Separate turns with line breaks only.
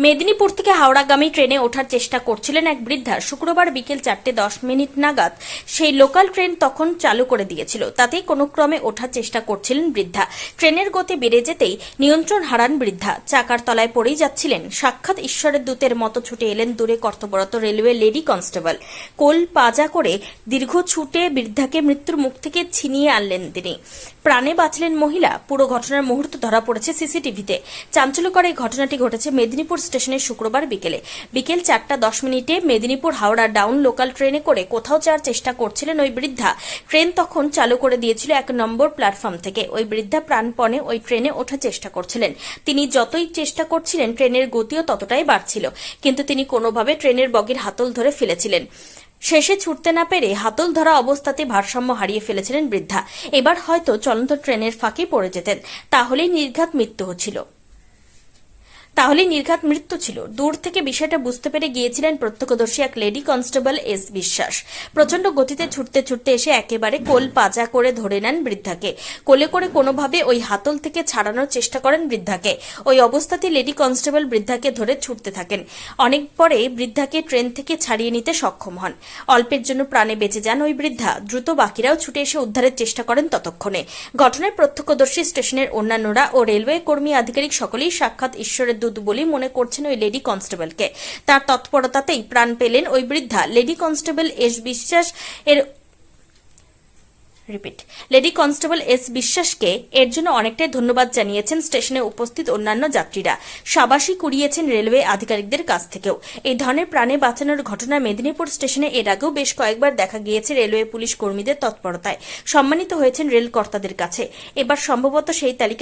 মেদিনীপুর থেকে হাওড়াগামী ট্রেনে ওঠার চেষ্টা করছিলেন এক বৃদ্ধা। শুক্রবার বিকেল চারটে দশ মিনিট নাগাদ সেই লোকাল ট্রেন তখন চালু করে দিয়েছিল। তাতেই কোনো ক্রমে ওঠার চেষ্টা করছিলেন বৃদ্ধা। ট্রেনের গতি বেড়ে যেতেই নিয়ন্ত্রণ হারান বৃদ্ধা। চাকার তলায় পড়েই যাচ্ছিলেন। সাক্ষাৎ ঈশ্বরের দূতের মতো ছুটে এলেন দূরে কর্তব্যরত রেলওয়ে লেডি কনস্টেবল। কোল পাজা করে দীর্ঘ ছুটে বৃদ্ধাকে মৃত্যুর মুখ থেকে ছিনিয়ে আনলেন তিনি। প্রাণে বাঁচলেন মহিলা। পুরো ঘটনার মুহূর্ত ধরা পড়েছে সিসিটিভিতে। চাঞ্চল্যকর এই ঘটনাটি ঘটেছে মেদিনীপুর স্টেশনে শুক্রবার বিকেলে, বিকেল চারটা দশ মিনিটে মেদিনীপুর হাওড়া ডাউন লোকাল ট্রেনে করে কোথাও যাওয়ার চেষ্টা করছিলেন ওই বৃদ্ধা। ট্রেন তখন চালু করে দিয়েছিল এক নম্বর প্ল্যাটফর্ম থেকে। ওই বৃদ্ধা প্রাণপণে ওই ট্রেনে ওঠার চেষ্টা করছিলেন। তিনি যতই চেষ্টা করছিলেন, ট্রেনের গতিও ততটাই বাড়ছিল, কিন্তু তিনি কোনোভাবে ট্রেনের বগির হাতল ধরে ফেলেছিলেন। শেষে ছুটতে না পেরে হাতল ধরা অবস্থাতে ভারসাম্য হারিয়ে ফেলেছিলেন বৃদ্ধা। এবার হয়তো চলন্ত ট্রেনের ফাঁকে পড়ে যেতেন। তাহলেই নির্ঘাত মৃত্যু হচ্ছিল। তাহলে নির্ঘাত মৃত্যু ছিল। দূর থেকে বিষয়টা বুঝতে পেরে গিয়েছিলেন প্রত্যক্ষদর্শী এক লেডি কনস্টেবল এস বিশ্বাস। প্রচণ্ড গতিতে ছুটতে ছুটতে এসে একেবারে কোল পাজা করে ধরে নেন বৃদ্ধাকে। কোলে করে কোনোভাবে ওই হাতল থেকে ছাড়ানোর চেষ্টা করেন বৃদ্ধাকে। ওই অবস্থাতে লেডি কনস্টেবল বৃদ্ধাকে ধরে ছুটতে থাকেন। অনেক পরে বৃদ্ধাকে ট্রেন থেকে ছাড়িয়ে নিতে সক্ষম হন। অল্পের জন্য প্রাণে বেঁচে যান ওই বৃদ্ধা। দ্রুত বাকিরাও ছুটে এসে উদ্ধারের চেষ্টা করেন ততক্ষণে। ঘটনায় প্রত্যক্ষদর্শী স্টেশনের অন্যান্যরা ও রেলওয়ে কর্মী আধিকারিক সকলেই সাক্ষাৎ ঈশ্বরের দূত বলেই মনে করছেন ওই লেডি কনস্টেবলকে। তার তৎপরতাতেই প্রাণ পেলেন ওই বৃদ্ধা। লেডি কনস্টেবল এস বিশ্বাস এর রিপিট। লেডি কনস্টেবল এস বিশ্বাসকে এর জন্য অনেকটাই ধন্যবাদ জানিয়েছেন স্টেশনে উপস্থিত অন্যান্য যাত্রীরা। সাবাসী কুড়িয়েছেন রেলওয়ে আধিকারিকদের কাছ থেকেও। এই ধরনের প্রাণে বাঁচানোর ঘটনা মেদিনীপুর স্টেশনে এর আগেও বেশ কয়েকবার দেখা গিয়েছে রেলওয়ে পুলিশ কর্মীদের তৎপরতায়। সম্মানিত হয়েছেন রেল কর্তাদের কাছে। এবার সম্ভবত সেই তালিকায়